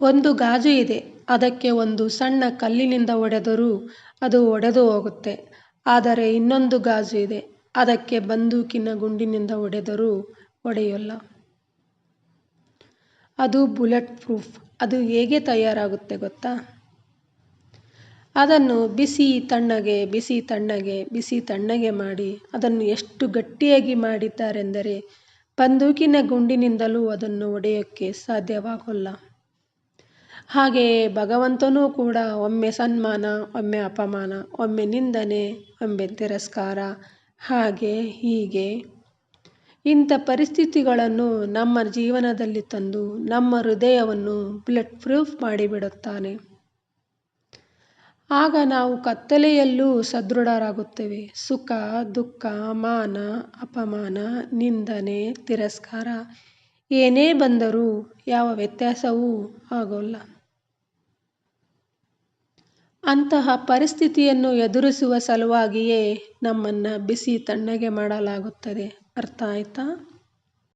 ಒಂದು ಗಾಜು ಇದೆ. ಅದಕ್ಕೆ ಒಂದು ಸಣ್ಣ ಕಲ್ಲಿನಿಂದ ಹೊಡೆದರೂ ಅದು ಒಡೆದು ಹೋಗುತ್ತೆ. ಆದರೆ ಇನ್ನೊಂದು ಗಾಜು ಇದೆ. ಅದಕ್ಕೆ ಬಂದೂಕಿನ ಗುಂಡಿನಿಂದ ಹೊಡೆದರೂ ಒಡೆಯಲ್ಲ. ಅದು ಬುಲೆಟ್ ಪ್ರೂಫ್. ಅದು ಹೇಗೆ ತಯಾರಾಗುತ್ತೆ ಗೊತ್ತಾ? ಅದನ್ನು ಬಿಸಿ ತಣ್ಣಗೆ ಬಿಸಿ ತಣ್ಣಗೆ ಬಿಸಿ ತಣ್ಣಗೆ ಮಾಡಿ ಅದನ್ನು ಎಷ್ಟು ಗಟ್ಟಿಯಾಗಿ ಮಾಡಿದ್ದಾರೆಂದರೆ ಬಂದೂಕಿನ ಗುಂಡಿನಿಂದಲೂ ಅದನ್ನು ಒಡೆಯೋಕ್ಕೆ ಸಾಧ್ಯವಾಗೋಲ್ಲ. ಹಾಗೆಯೇ ಭಗವಂತನೂ ಕೂಡ ಒಮ್ಮೆ ಸನ್ಮಾನ, ಒಮ್ಮೆ ಅಪಮಾನ, ಒಮ್ಮೆ ನಿಂದನೆ, ಒಮ್ಮೆ ತಿರಸ್ಕಾರ, ಹಾಗೆ ಹೀಗೆ. ಇಂಥ ಪರಿಸ್ಥಿತಿಗಳನ್ನು ನಮ್ಮ ಜೀವನದಲ್ಲಿ ತಂದು ನಮ್ಮ ಹೃದಯವನ್ನು ಬ್ಲಡ್ ಪ್ರೂಫ್ ಮಾಡಿಬಿಡುತ್ತಾನೆ. ಆಗ ನಾವು ಕತ್ತಲೆಯಲ್ಲೂ ಸದೃಢರಾಗುತ್ತೇವೆ. ಸುಖ, ದುಃಖ, ಮಾನ, ಅಪಮಾನ, ನಿಂದನೆ, ತಿರಸ್ಕಾರ ಏನೇ ಬಂದರೂ ಯಾವ ವ್ಯತ್ಯಾಸವೂ ಆಗೋಲ್ಲ. ಅಂತಹ ಪರಿಸ್ಥಿತಿಯನ್ನು ಎದುರಿಸುವ ಸಲುವಾಗಿಯೇ ನಮ್ಮನ್ನು ಬಿಸಿ ತಣ್ಣಗೆ ಮಾಡಲಾಗುತ್ತದೆ. ಅರ್ಥ ಆಯ್ತಾ?